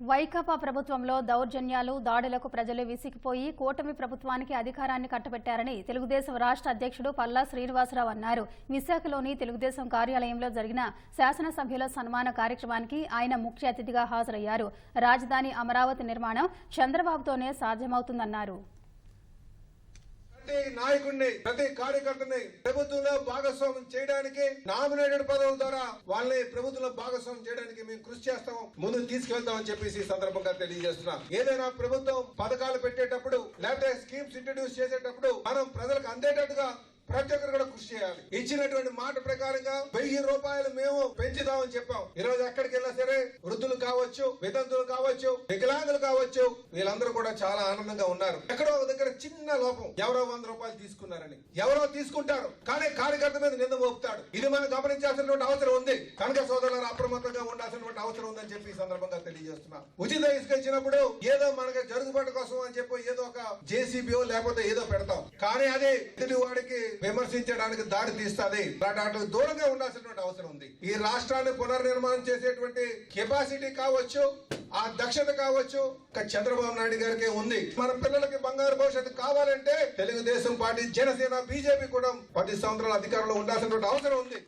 వైకాపా ప్రభుత్వంలో దౌర్జన్యాలు దాడులకు ప్రజలు విసిగిపోయి కూటమి ప్రభుత్వానికి అధికారాన్ని కట్టబెట్టారని తెలుగుదేశం రాష్ట్ర అధ్యక్షుడు పల్లా శ్రీనివాసరావు అన్నారు. విశాఖలోని తెలుగుదేశం కార్యాలయంలో జరిగిన శాసనసభ్యుల సన్మాన కార్యక్రమానికి ఆయన ముఖ్య అతిథిగా హాజరయ్యారు. రాజధాని అమరావతి నిర్మాణం చంద్రబాబుతోనే సాధ్యమవుతుందన్నారు. ప్రతి నాయకుడిని ప్రతి కార్యకర్తని ప్రభుత్వంలో భాగస్వామ్యం చేయడానికి నామినేటెడ్ పదవుల ద్వారా వాళ్ళని ప్రభుత్వంలో భాగస్వామ్యం చేయడానికి మేము కృషి చేస్తాం ముందు తీసుకెళ్తామని చెప్పేసి ఈ సందర్భంగా తెలియజేస్తున్నాం. ఏదైనా ప్రభుత్వం పథకాలు పెట్టేటప్పుడు లేకపోతే స్కీమ్స్ ఇంట్రడ్యూస్ చేసేటప్పుడు మనం ప్రజలకు అందేటట్టుగా ప్రతి ఒక్కరు కూడా కృషి చేయాలి. ఇచ్చినటువంటి మాట ప్రకారంగా వెయ్యి రూపాయలు మేము పెంచుదామని చెప్పాం. ఈ రోజు ఎక్కడికి వెళ్ళినా సరే కావచ్చు వితంతులు కావచ్చు వికలాంగులు కావచ్చు వీళ్ళందరూ కూడా చాలా ఆనందంగా ఉన్నారు. ఎక్కడో ఒక దగ్గర చిన్న లోపం. ఎవరో వంద రూపాయలు తీసుకున్నారని. ఎవరో తీసుకుంటారు కానీ కార్యకర్త మీద నింద మోపుతాడు. ఇది మనం గమనించాల్సినటువంటి అవసరం ఉంది. కనుక సోదరులు అప్రమత్తంగా ఉండాల్సినటువంటి అవసరం ఉందని చెప్పి ఈ సందర్భంగా తెలియజేస్తున్నా. ఉచిత ఇసుక ఇచ్చినప్పుడు ఏదో మనకి జరుగుబాటు కోసం అని చెప్పి ఏదో ఒక జేసీబీ లేకపోతే ఏదో పెడతాం. కానీ అది తెలుగు వాడికి విమర్శించడానికి దారి తీస్తుంది. దూరంగా ఉండాల్సినటువంటి అవసరం ఉంది. ఈ రాష్ట్రాన్ని పునర్నిర్మాణం చేసేటువంటి కెపాసిటీ కావచ్చు ఆ దక్షత కావచ్చు చంద్రబాబు నాయుడు గారికి ఉంది. మన పిల్లలకి బంగారు భవిష్యత్తు కావాలంటే తెలుగుదేశం పార్టీ జనసేన బీజేపీ కూడా పది సంవత్సరాల అధికారంలో ఉండాల్సినటువంటి అవసరం ఉంది.